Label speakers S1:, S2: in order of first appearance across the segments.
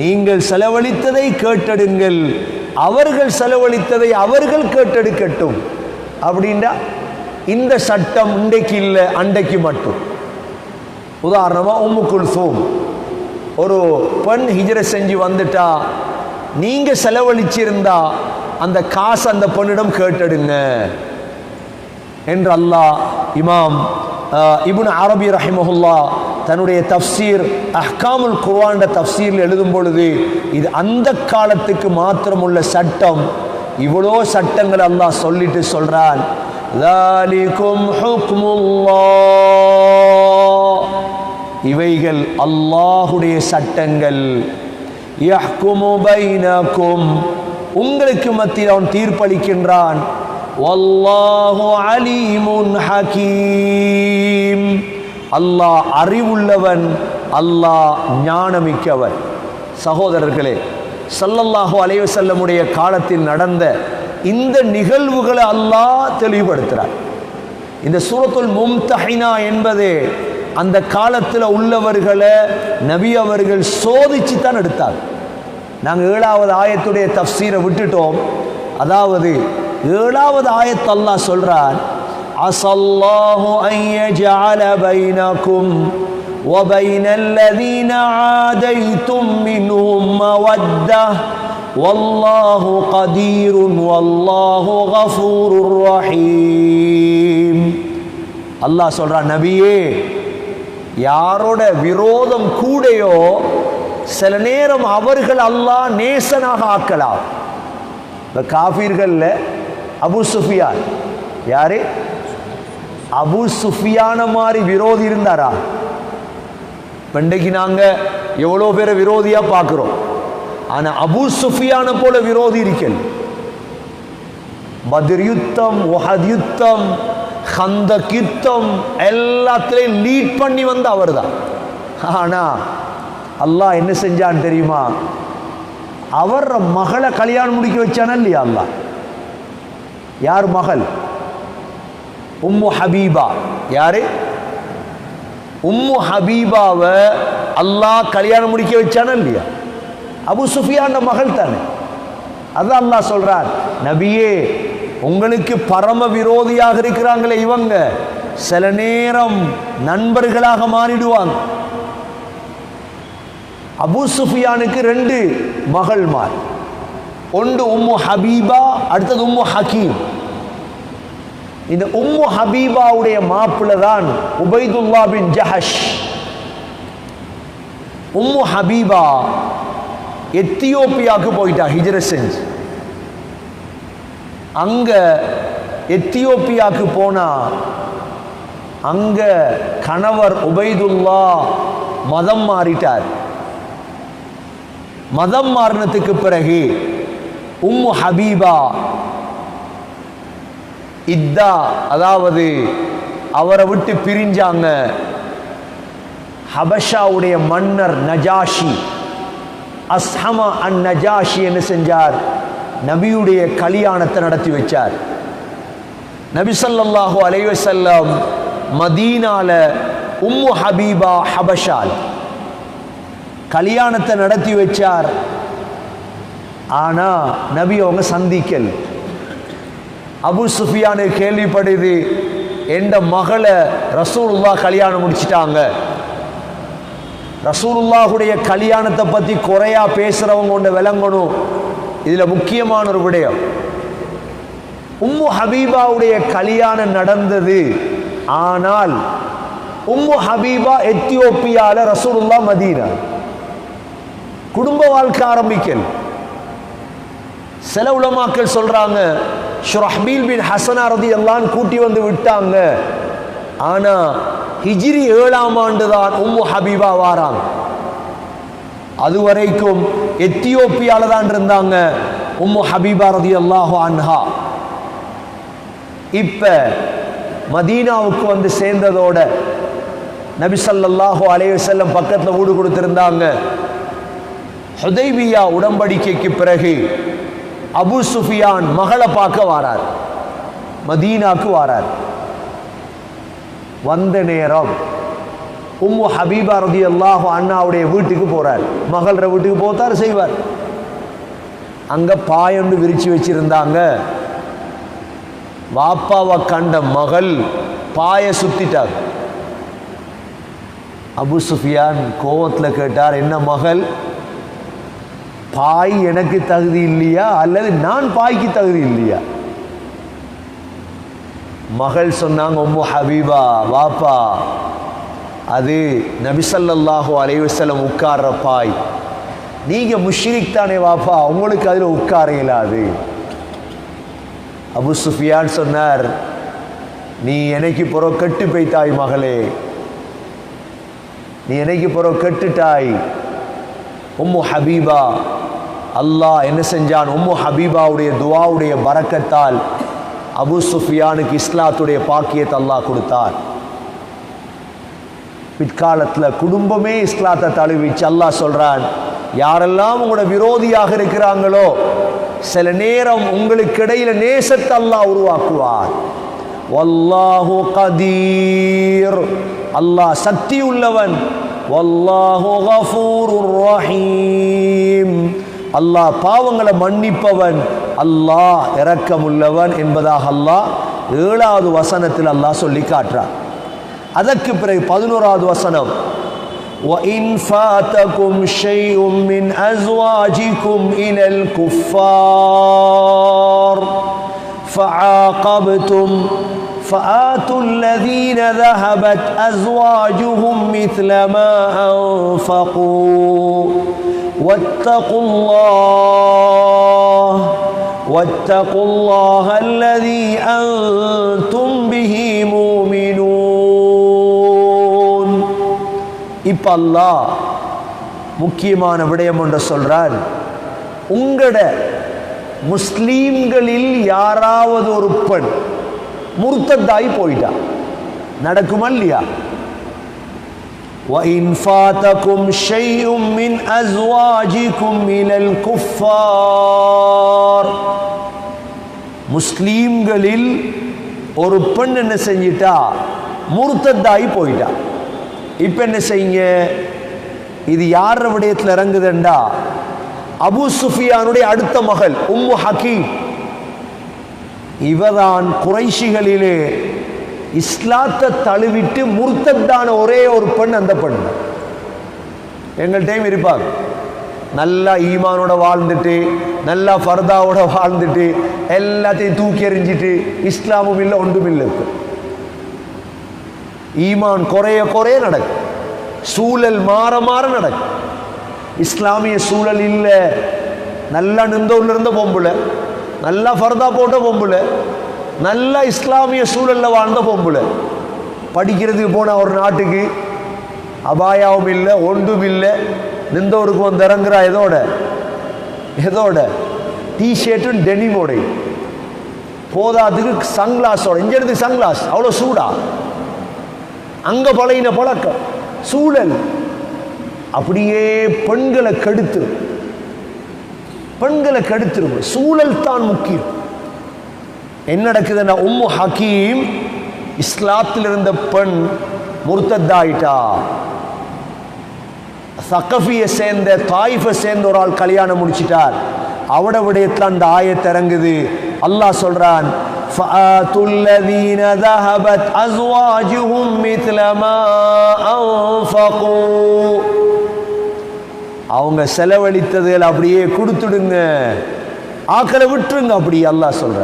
S1: நீங்கள் செலவழித்ததை கேட்டெடுங்கள். அவர்கள் செலவழித்ததை அவர்கள் கேட்டெடுக்கட்டும். அப்படின்னா இந்த சட்டம் இன்றைக்கு இல்லை அன்றைக்கு மட்டும். உதாரணமாக உம்மு குல்சூம். ஒரு பெண் ஹிஜரை செஞ்சு வந்துட்டா நீங்க செலவழிச்சிருந்தா அந்த காசு அந்த பெண்ணிடம் கேட்டெடுங்க. என்று அல்லாஹ் இமாம் இபுன் அரபி ரஹிமஹுல்லா தன்னுடைய தஃப்சீர் அஹ்காமுல் குர்வான்ற தஃப்சீரில் எழுதும் பொழுது இது அந்த காலத்துக்கு மாத்திரமுள்ள சட்டம். இவ்வளோ சட்டங்கள் அல்லாஹ் சொல்லிட்டு சொல்கிறான் இவைகள் அல்லாஹுடைய சட்டங்கள். உங்களுக்கு மத்தியில் அவன் தீர்ப்பளிக்கின்றான். அலிமுன் ஹக்கீம் அல்லாஹ் அறிவுள்ளவன் அல்லாஹ் ஞானமிக்கவன். சகோதரர்களே சல்லல்லாஹோ அலைஹி வஸல்லமுடைய காலத்தில் நடந்த இந்த நிகழ்வுகளை அல்லாஹ் தெளிவுபடுத்துகிறார் இந்த சூரத்துல் மும்தஹினா என்பது அந்த காலத்தில் உள்ளவர்களை நபி அவர்கள் சோதிச்சு தான் எடுத்தார் நாங்கள் ஏழாவது ஆயத்துடைய தஃசீரை விட்டுட்டோம். அதாவது ஏழாவது ஆயத்து அல்லாஹ் சொல்றார் அசல்லாஹு ஐயஜஅல பைனக்கும் وبين الذين عاديتم منهم مودة والله قدير والله غفور رحيم அல்லாஹ் சொல்றான் நபியே யாரோட விரோதம் கூடையோ சில நேரம் அவர்கள் அல்லாஹ் நேசனாக ஆக்கலாம் இந்த காஃபீர்கள்ல அபு சுஃபியான் யாரு அபு சுஃபியான மாதிரி விரோதி இருந்தாரா? பண்டைக்கு நாங்க எவ்வளோ பேரை விரோதியா பார்க்கிறோம். ஆனா அபு சுஃபியான போல விரோதி இருக்கல் பத்ர் யுத்தம் ஒஹத் யுத்தம் ஹந்த யுத்தம் எல்லாத்துலயும் லீட் பண்ணி வந்த அவர்தான். ஆனா அல்லாஹ் என்ன செஞ்சான் தெரியுமா? அவர் மகளை கல்யாணம் முடிக்க வச்சானா இல்லையா அல்லாஹ்? யார் மகள்? உம்மு ஹபீபா. யாரு? உம்மு ஹபீபாவை அல்லாஹ் கல்யாணம் முடிக்க வச்சானா இல்லையா? அபு சுஃபியான மகள் தானே. அதான் அல்லாஹ் சொல்றார் நபியே உங்களுக்கு பரம விரோதியாக இருக்கிறாங்களே இவங்க. சில நேரம் நண்பர்களாக மாறிடுவாங்க. அபு சுஃபியானுக்கு ரெண்டு மகள்மார் ஒன்று உம்மு ஹபீபா அடுத்தது உம்மு ஹக்கீம் இந்த உம்மு ஹபீபாவுடைய மாப்பிள்ளை தான் உபைதுல்லா பின் ஜஹஷ். உம்மு ஹபீபா எத்தியோப்பியாவுக்கு போயிட்டா ஹிஜர செஞ்சு. அங்க எத்தியோப்பியாவுக்கு போனா அங்க கணவர் உபைதுல்லா மதம் மாறிட்டார். மதம் மாறினத்துக்கு பிறகு உம்மு ஹபீபா இத்தா அதாவது அவரை விட்டு பிரிஞ்சாங்க ஹபஷாவுடைய மன்னர் நஜாஷி. அஸ்ஹமா அன் நஜாஷி என்ன செஞ்சார்? நபியுடைய கல்யாணத்தை நடத்தி வச்சார். நபி ஸல்லல்லாஹு அலைஹி மதீனால உம்மு ஹபீபா ஹபஷால் கல்யாணத்தை நடத்தி வச்சார். ஆனா நபி அவங்க சந்திக்கல். அபு சுஃபியானு கேள்விப்படுது எந்த மகளை ரசூலுல்லா கல்யாணம் முடிச்சிட்டாங்க. ரசூலுல்லாஹுடைய கல்யாணத்தை பத்தி குறையா பேசுறவங்க ஒன்று விளங்கணும். இதுல முக்கியமான ஒரு விடயம். உம்மு ஹபீபாவுடைய கல்யாணம் நடந்தது. ஆனால் உம்மு ஹபீபா எத்தியோப்பியால ரசூலுல்லா மதீனா. குடும்ப வாழ்க்கை ஆரம்பிக்கல். சில உலமாக்கள் சொல்றாங்க ஷுரஹ்பீல் பின் ஹசனா ரதி எல்லாம் கூட்டி வந்து விட்டாங்க. ஆனா ஹிஜிரி ஏழாம் ஆண்டு தான் உம்மு ஹபீபா வாராங்க. அது வரைக்கும் எத்தியோப்பியால தான் இருந்தாங்க உம்மு ஹபீபா ரதி அல்லாஹோ அன்ஹா. இப்ப மதீனாவுக்கு வந்து சேர்ந்ததோட நபிசல்லாஹோ ஸல்லல்லாஹு அலைஹி வஸல்லம் பக்கத்துல வீடு கொடுத்திருந்தாங்க. ஹுதைவியா உடம்படிக்கைக்கு பிறகு அபு சுஃபியான் மகளை பார்க்க வாரார். மதீனாக்கு வாரார். வந்த நேரம் உம்மு ஹபீபா ரதி அல்லாஹு அண்ணாவுடைய வீட்டுக்கு போறார். மகள வீட்டுக்கு போத்தார் செய்வார். அங்க பாயொண்டு விரிச்சு வச்சிருந்தாங்க. வாப்பாவை கண்ட மகள் பாய சுத்திட்டார் அபு சுஃபியான் கோவத்தில் கேட்டார் என்ன மகள்? பாய் எனக்கு தகுதி இல்லையா? அல்லது நான் பாய்க்கு தகுதி இல்லையா? மகள் சொன்னாங்க உம்மு ஹபீபா வாப்பா. அது நபிசல்லாஹு அலைவசலம் உட்கார்ற பாய். நீங்க முஷ்ரிக் தானே வாப்பா உங்களுக்கு அதில் உட்கார இயலாது. அபு சுஃபியான் சொன்னார் நீ எனக்கு புற கெட்டு பெய்தாய் மகளே நீ எனக்கு புற கெட்டுட்டாய் உம்மு ஹபீபா. அல்லாஹ் என்ன செஞ்சான்? உம்மு ஹபீபாவுடைய துவாவுடைய வரக்கத்தால் அபு சுஃபியானுக்கு இஸ்லாத்துடைய பாக்கியத்தை அல்லாஹ் கொடுத்தார். பிற்காலத்தில் குடும்பமே இஸ்லாத்தை தழுவிச்சு அல்லாஹ் சொல்கிறான் யாரெல்லாம் உங்களோட விரோதியாக இருக்கிறாங்களோ சில நேரம் உங்களுக்கு இடையில நேசத்தை அல்லாஹ் உருவாக்குவார். வல்லாஹு கதீர். அல்லாஹ் சக்தி உள்ளவன் வல்லாஹு கஃபூருர் ரஹீம் அல்லாஹ் பாவங்களை மன்னிப்பவன் அல்லாஹ் இரக்கமுள்ளவன் என்பதாக அல்லாஹ் ஏழாவது வசனத்தில் அல்லாஹ் சொல்லி காட்டுறான் அதற்கு பிறகு பதினோராவது வசனம் وَإِنْ فَاتَكُمْ شَيْءٌ مِّنْ أَزْوَاجِكُمْ إِلَى الْكُفَّارِ فَعَاقَبْتُمْ فآتوا الذين ذهبت أزواجهم مثل ما أنفقوا واتقوا الله واتقوا الله الذي أنتم به مؤمنون இப்ப அல்லாஹ் முக்கியமான விடயம் ஒன்று சொல்றார் உங்களோட முஸ்லீம்களில் யாராவது ஒரு பெண் முர்த்தத்தாய் போயிட்டா நடக்குமா இல்லையா وإن فاتكم شيء من أزواجكم إلى الكفار முஸ்லீம்களில் ஒரு பெண் என்ன செஞ்சிட்டா முர்த்தத்தாய் போயிட்டா இப்போ என்ன செய்யுங்க இது யார விடயத்தில் இறங்குதுண்டா அபு சுஃபியானுடைய அடுத்த மகள் உம்மு ஹக்கீம் இவதான் குறைஷிகளிலே இஸ்லாத்தை தழுவிட்டு முர்த்தத்தான ஒரே ஒரு பெண் அந்த பெண். எங்கள் டைம் இருப்பார் நல்லா ஈமானோட வாழ்ந்துட்டு நல்லா ஃபர்தாவோட வாழ்ந்துட்டு எல்லாத்தையும் தூக்கி எறிஞ்சிட்டு இஸ்லாமும் இல்லை ஒன்றும் இல்லை ஈமான் குறைய குறைய நடக்கும் சூழல் மாற மாற நடக்கும் இஸ்லாமிய சூழல் இல்லை. நல்லா நிந்தூர்ல இருந்த பொம்புல நல்லா ஃபர்தா போட்ட பொம்பளை. நல்லா இஸ்லாமிய சூழல்ல வாழ்ந்த பொம்பளை. படிக்கிறதுக்கு போன ஒரு நாட்டுக்கு அபாயாவும் இல்லை ஒன்றும் இல்லை. நின்றவருக்கு வந்து இறங்குறா எதோட? எதோட? டிஷர்ட்டும் டெனிமோடை போதாதுக்கு சன்கிளாஸோட இங்க இருந்து சன்கிளாஸ் அவ்வளோ சூடா. அங்கே பழகின பழக்கம். சூழல். அப்படியே பெண்களை கெடுத்து பெண்களை கெடுத்துருங்க. சூழல் தான் முக்கியம். என்ன நடக்குதுன்னா உம்மு ஹக்கீம் இஸ்லாத்தில் இருந்த பெண் முர்த்தத்தாயிட்டா சக்கஃபியை சேர்ந்த தாயிஃபை சேர்ந்த ஒரு ஆள் கல்யாணம் முடிச்சிட்டார். அவட விடயத்தில் அந்த ஆய திறங்குது அல்லாஹ் சொல்றான் அஸ்வாஜுஹும் மித்லமா அன்ஃபகூ. அவங்க செலவழித்ததில் அப்படியே கொடுத்துடுங்க ஆக்களை விட்டுருங்க அப்படி அல்லாஹ் சொல்ற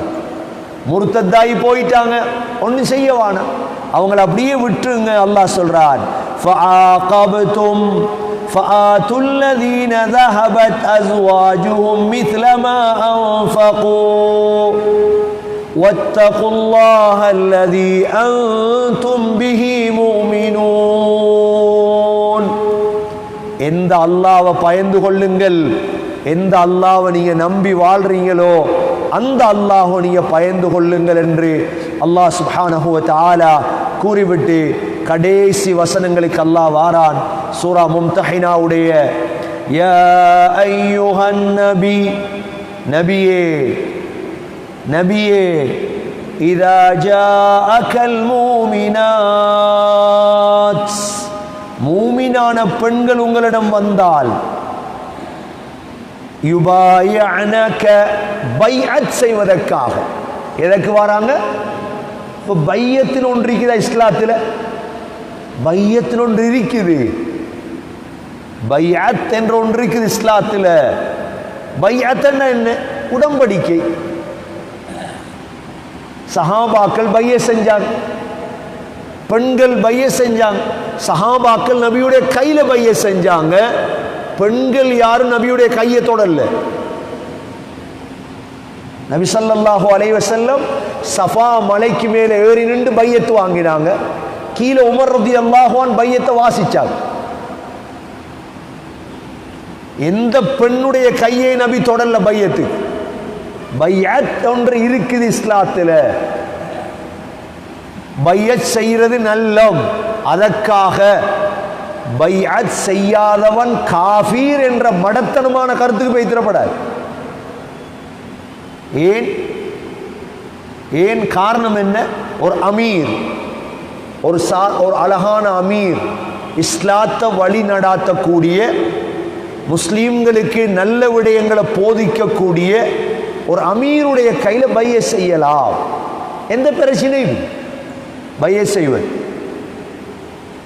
S1: முருத்தத்தாயி போயிட்டாங்க ஒன்றும் செய்ய வேணாம் அவங்கள அப்படியே விட்டுருங்க அல்லாஹ் சொல்றான் فعاقبتم فآتوا الذين ذهبت أزواجهم مثل ما أنفقوا واتقوا الله الذي أنتم به مؤمنون எந்த அல்லாவை பயந்து கொள்ளுங்கள்? எந்த அல்லாவை நீங்கள் நம்பி வாழ்றீங்களோ அந்த அல்லாஹோ நீங்கள் பயந்து கொள்ளுங்கள் என்று அல்லாஹ் சுப்ஹானஹு வ கூறிவிட்டு கடைசி வசனங்களுக்கு அல்லாஹ் வாரான். சூரா மும்தஹினாவுடைய நபி நபியே நபியே இதா ஜாஅகல் மூமினாத். மூ மீனான பெண்கள் உங்களிடம் வந்தால் செய்வதற்காக. எதற்கு வராங்க? இப்போ பையத்தில் ஒன்று இருக்குதா இஸ்லாத்தில்? பையத்தில் ஒன்று இருக்குது. பையத் என்ற ஒன்று இருக்குது இஸ்லாத்தில். பையத் என்ன உடம்படிக்கை சஹாபாக்கள் பைய செஞ்சாங்க. பெண்கள் பைய செஞ்சாங்க. சஹாபாக்கள் நபியுடைய கையில பைய செஞ்சாங்க. பெண்கள் யாரும் நபியுடைய கையை தொடரல நபி சல்லாஹு அலைவசல்லம் சஃபா மலைக்கு மேலே ஏறி நின்று பையத்து வாங்கினாங்க. கீழே உமர் ரலியல்லாஹு அன்ஹு பையத்தை வாசிச்சாங்க. எந்த பெண்ணுடைய கையை நபி தொடரல பையத்து பையத் ஒன்று இருக்குது இஸ்லாத்தில். பையச் செய்கிறது நல்லம். அதற்காக பையத் செய்யாதவன் காஃபீர் என்ற மடத்தனமான கருத்துக்கு வைத்திடப்படாது ஏன்? ஏன் காரணம் என்ன? ஒரு அமீர் ஒரு சா ஒரு அழகான அமீர் இஸ்லாத்தை வழி நடாத்தக்கூடிய முஸ்லீம்களுக்கு நல்ல விடயங்களை போதிக்கக்கூடிய ஒரு அமீருடைய கையில் பைய செய்யலாம். எந்த பிரச்சனையும் பைய செய்வது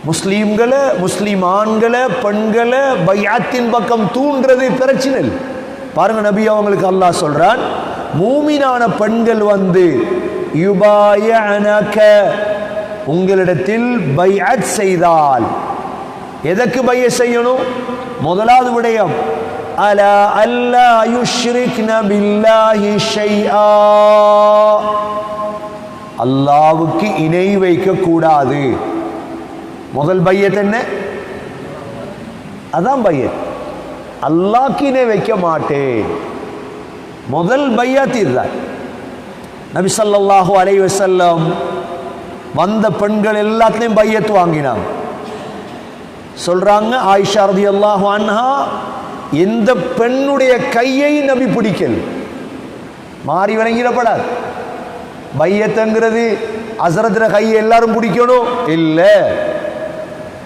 S1: முஸ்லீம்களை முஸ்லீம் பெண்களை பையாத்தின் பக்கம் தூண்டுறது பிரச்சனை இல்லை. பாருங்க நபி அவங்களுக்கு அல்லாஹ் சொல்றான் மூமினான பெண்கள் வந்து யுபாயனக உங்களிடத்தில் பைஅத் செய்தால். எதற்கு பைய செய்யணும்? முதலாவது விடயம் அலா அல்லா யுஷ்ரிக்ன பில்லாஹி ஷைஆ. அல்லாவுக்கு இணை வைக்க கூடாது முதல் பையத் என்ன? அதான் பையத். அல்லாக்கு இணை வைக்க மாட்டேன். முதல் பையத் இதுதான். நபி சல்லாஹு அலைஹி வஸல்லம் வந்த பெண்கள் எல்லாத்துலேயும் பையத்து வாங்கினாங்க. சொல்றாங்க ஆயிஷா ரதியல்லாஹு அன்ஹா எந்த பெண்ணுடைய கையை நபி பிடிக்கல். மாறி வணங்கிடப்படாது. பையத்துங்கிறது அசரத்தில் கையை எல்லாரும் பிடிக்கணும்? இல்லை.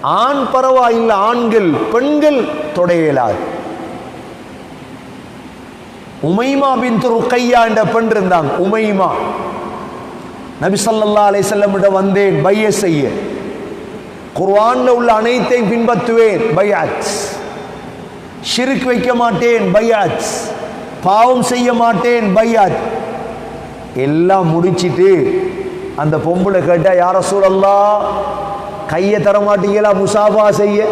S1: ஆண் பரவாயில்லை ஆண்கள் பெண்கள் தொடையலாது. உமைமா பின் ருக்கையா என்ற பெண் இருந்தாங்க உமைமா. நபி ஸல்லல்லாஹு அலைஹி வந்தேன் பைய செய்ய. குர்ஆன்ல உள்ள அனைத்தையும் பின்பற்றுவேன் பையாச் ஷிர்க் வைக்க மாட்டேன் பையாச் பாவம் செய்ய மாட்டேன் பையாச் எல்லாம் முடிச்சிட்டு அந்த பொம்பளை கேட்டா யார சூழல்லா கையை தர மாட்டீங்களா முசாஃபா செய்ய.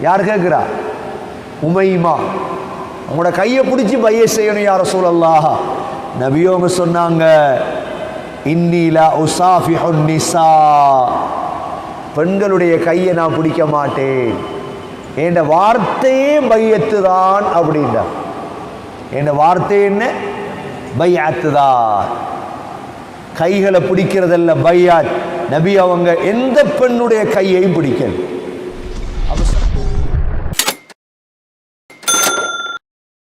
S1: யார் கேட்குறா? உமையுமா உங்களோட கையை பிடிச்சி பைய செய்யணும் யார சூழல்லா நபியோங்க சொன்னாங்க இன்னிலா உசாஃபி நிசா பெண்களுடைய கையை நான் பிடிக்க மாட்டேன். என் வார்த்தையே பையத்து தான் அப்படின்ற என் வார்த்தை என்ன? பையாத்து தான் கைகளை பிடிக்கிறதல்ல பையாத். நபி அவங்க எந்த பெண்ணுடைய கையையும் பிடிக்கணும்?